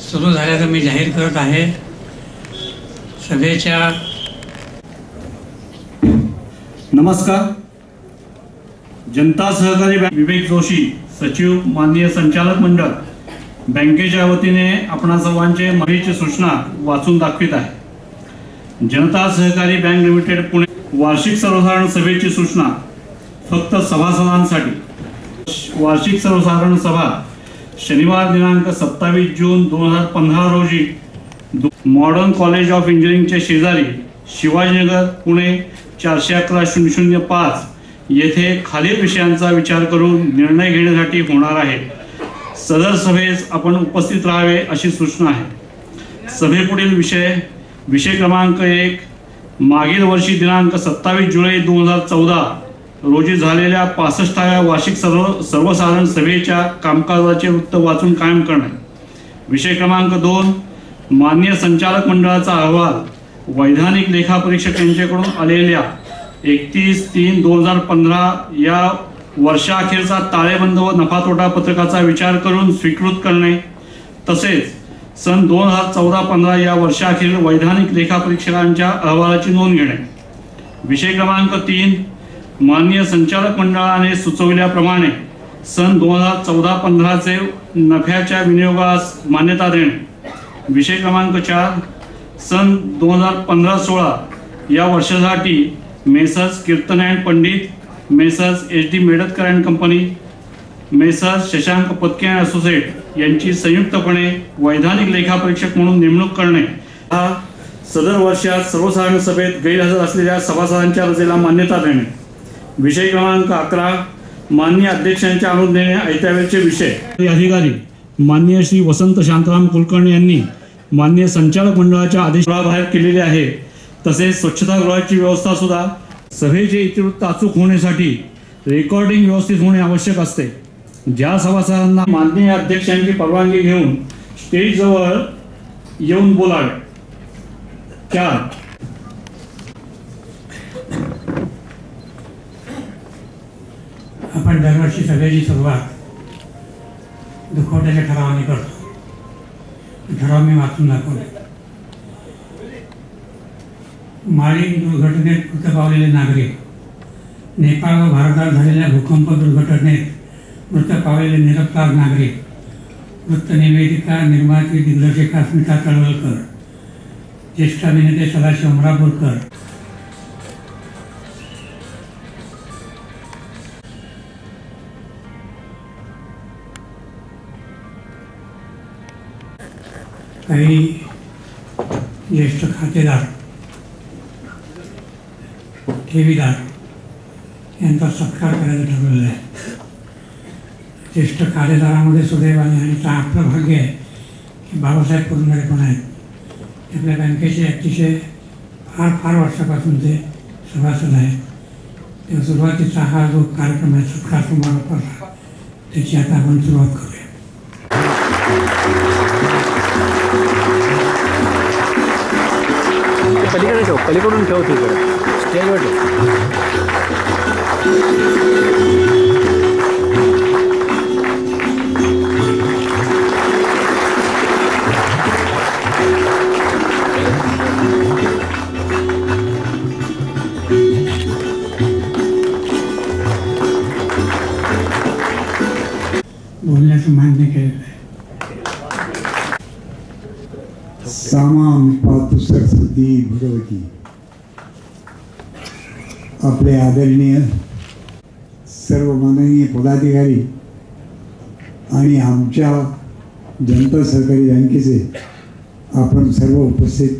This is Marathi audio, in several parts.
सुरू झाल्याचं मी जाहीर करत आहे. सभेच्या नमस्कार. जनता सहकारी बँक विवेक जोशी सचिव माननीय संचालक मंडळ बँकेच्या वतीने आपणा सर्वांचे महत्वाची सूचना वाचून दाखवित आहे. जनता सहकारी बँक लिमिटेड पुणे वार्षिक सर्वसाधारण सभेची सूचना फक्त सभासदांसाठी. वार्षिक सर्वसाधारण सभा शनिवार दिनांक सत्तावीस जून दोन हजार पंधरा रोजी दु- मॉडर्न कॉलेज ऑफ इंजिनिअरिंगच्या शेजारी शिवाजीनगर पुणे चारशे अकरा शून्य शून्य पाच येथे खालील विषयांचा विचार करून निर्णय घेण्यासाठी होणार आहे. सदर सभेस आपण उपस्थित राहावे अशी सूचना आहे. सभेपुढील विषय विषय क्रमांक एक मागील वर्षी दिनांक सत्तावीस जुलै दोन हजार चौदा रोजी झालेल्या पासष्टाव्या वार्षिक सर्व सर्वसाधारण सभेच्या कामकाजाचे वृत्त वाचून कायम करणे. विषय क्रमांक दोन मान्य संचालक मंडळाचा अहवाल वैधानिक लेखापरीक्षक यांच्याकडून आलेल्या एकतीस तीन दोन हजार पंधरा या वर्षाअखेरचा ताळेबंद व नफा तोटा पत्रकाचा विचार करून स्वीकृत करणे तसेच सन दोन हजार चौदा पंधरा या वर्षाअखेर वैधानिक लेखापरीक्षकांच्या अहवालाची नोंद घेणे. विषय क्रमांक तीन माननीय संचालक मंडळाने सुचवल्याप्रमाणे सन दोन हजार चौदा पंधराचे नफ्याच्या विनियोगास मान्यता देणे. विषय क्रमांक चार सन दोन हजार पंधरा सोळा या वर्षासाठी messrs Kirtane and Pandit messrs H D Medatkar and company messrs Shashank Patke and associate यांची संयुक्तपणे वैधानिक लेखापरीक्षक म्हणून नेमणूक करणे हा सदर वर्षात सर्वसाधारण सभेत गैरहजर असलेल्या सभासदांच्या रजेला मान्यता देणे. विषय क्रमांक अकरा मान्य अध्यक्षांच्या अनुज्ञेने ऐत्यावेळचे विषय. अधिकारी मान्य श्री वसंत शांताराम कुलकर्णी यांनी मान्य संचालक मंडळाच्या आदेशाबाहेर केलेले आहे. तसेच स्वच्छतागृहाची व्यवस्था सुद्धा सभेचे इतिवृत्त अचूक होण्यासाठी रेकॉर्डिंग व्यवस्थित होणे आवश्यक असते. ज्या सभासदांना माननीय अध्यक्षांची परवानगी घेऊन स्टेजजवळ येऊन बोलावे चार आपण दरवर्षी सभेची सुरुवात दुखवट्याच्या ठरावाने करतो. ठराव मी वाचून दाखवले माळी दुर्घटनेत मृत पावलेले नागरिक नेपाळ व भारतात झालेल्या भूकंप दुर्घटनेत मृत पावलेले निरपराध नागरिक वृत्त निवेदिका निर्माती दिग्दर्शिका स्मिता तळवलकर ज्येष्ठ अभिनेते सदाशिव अमरापूरकर काही ज्येष्ठ खातेदार ठेवीदार यांचा सत्कार करायचं ठरवलेला आहे. ज्येष्ठ खातेदारामध्ये सुदैवाने आणि आपलं भाग्य आहे की बाबासाहेब कुरुंदरे पण आहेत. ते आपल्या बँकेचे अतिशय फार फार वर्षापासून ते सभासद आहेत. तेव्हा सुरुवातीचा हा जो कार्यक्रम आहे सत्कार समारोपाचा त्याची आता आपण सुरुवात करूया. पलीकडे ठेव पलीकडून ठेव तिकडे. स्टेजवर ठेव. सामाम पातु सरस्वती भगवती. आपले आदरणीय सर्व माननीय पदाधिकारी आणि आमच्या जनता सहकारी बँकेचे आपण सर्व उपस्थित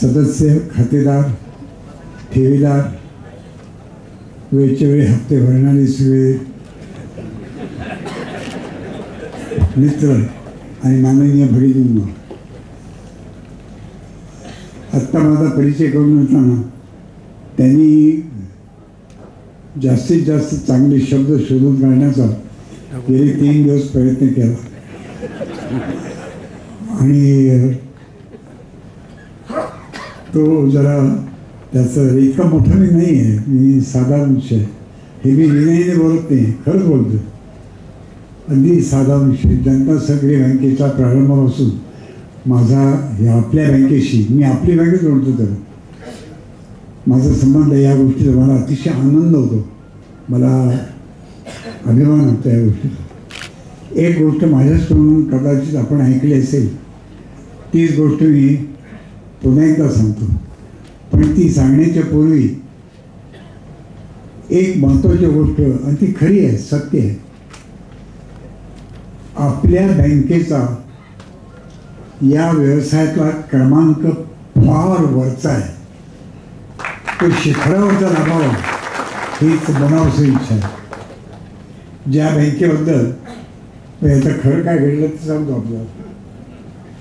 सदस्य खातेदार ठेवीदार वेळच्या वेळी हप्ते भरणारे सगळे मित्र आणि माननीय भगिनींनो आत्ता माझा परिचय करून होताना त्यांनी जास्तीत जास्त चांगले शब्द शोधून काढण्याचा गेले तीन दिवस प्रयत्न केला. आणि तो जरा त्याचं इतका मोठा मी नाही आहे मी साधारण विषय. हे मी विनयीने बोलत नाही खरंच बोलतो अगदी साधा विषय जनता सगळी बँकेचा प्रारंभापासून माझा हे आपल्या बँकेशी मी आपली बँकेच जोडतो तर माझा संबंध या गोष्टीचा मला अतिशय आनंद होतो. मला अभिमान होतो या गोष्टीचा. एक गोष्ट माझ्याचकडून कदाचित आपण ऐकली असेल तीच गोष्ट मी पुन्हा एकदा सांगतो. पण ती सांगण्याच्या पूर्वी एक महत्त्वाची गोष्ट आणि ती खरी आहे सत्य आहे. आपल्या बँकेचा या व्यवसायातला क्रमांक फार वरचा आहे. तो शिखरावरचा लाभावा हीच मनावरची इच्छा आहे. ज्या बँकेबद्दल याचं खरं काय घडलं ते सांगतो आपल्याला.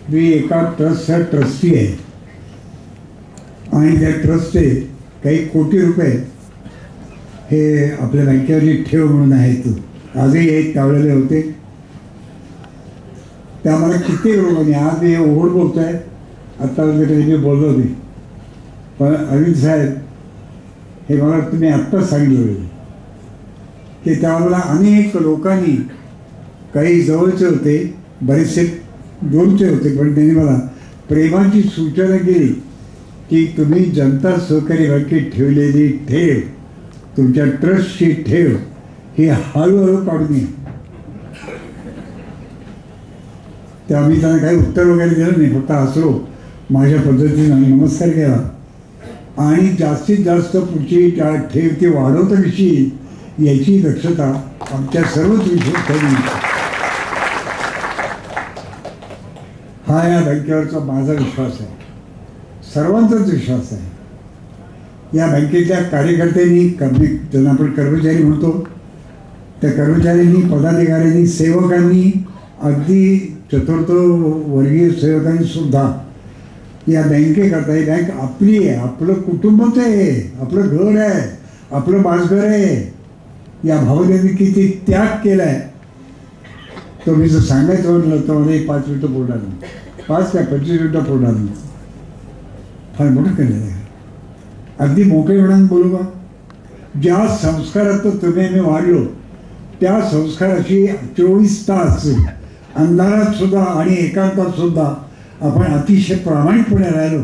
मी एका ट्रस्टचा ट्रस्टी आहे. आणि त्या ट्रस्टचे काही कोटी रुपये हे आपल्या बँकेवरची ठेव म्हणून आहेत. आजही एक कावलेले होते. त्या मला किती लोकांनी आज मी ओढ बोलतोय. आत्ता कधी मी बोललो नाही पण अरविंद साहेब हे मला तुम्ही आत्ताच सांगितलं की त्यावेळेला अनेक लोकांनी काही जवळचे होते बरेचसे दूरचे होते पण त्यांनी मला प्रेमाची सूचना केली की तुम्ही जनता सहकारी बँकेत ठेवलेली ठेव तुमच्या ट्रस्टची ठेव ही हळूहळू काढून ये तेव्हा मी त्यांना काही उत्तर वगैरे दिलं नाही फक्त हसलो. माझ्या पद्धतीनं नमस्कार केला. आणि जास्तीत जास्त पुढची त्या ठेव ती वाढवता कशी याची दक्षता आमच्या सर्वच विषयी हा या बँकेवरचा माझा विश्वास आहे. सर्वांचाच विश्वास आहे. या बँकेच्या कार्यकर्त्यांनी कर्मी ज्यांना आपण कर्मचारी म्हणतो त्या कर्मचाऱ्यांनी पदाधिकाऱ्यांनी सेवकांनी अगदी चतुर्थ वर्गीय सेवकांनी सुद्धा या बँकेकरता ही बँक आपली आहे आपलं कुटुंबच आहे आपलं घर आहे आपलं बाजघर आहे. या भावनेने किती त्याग केला आहे तो मी जर सांगायचं म्हटलं तर मला एक पाच मिनटं बोलणार नाही. पाच काय पंचवीस मिनटं बोलणार नाही. फार मोठं केलेलं आहे. अगदी मोकळेपणाने बोलू का? ज्या संस्कारात तुम्ही मी वाढलो त्या संस्काराची चोवीस तास अंधारात सुद्धा आणि एकांतात सुद्धा आपण अतिशय प्रामाणिकपणे राहिलो.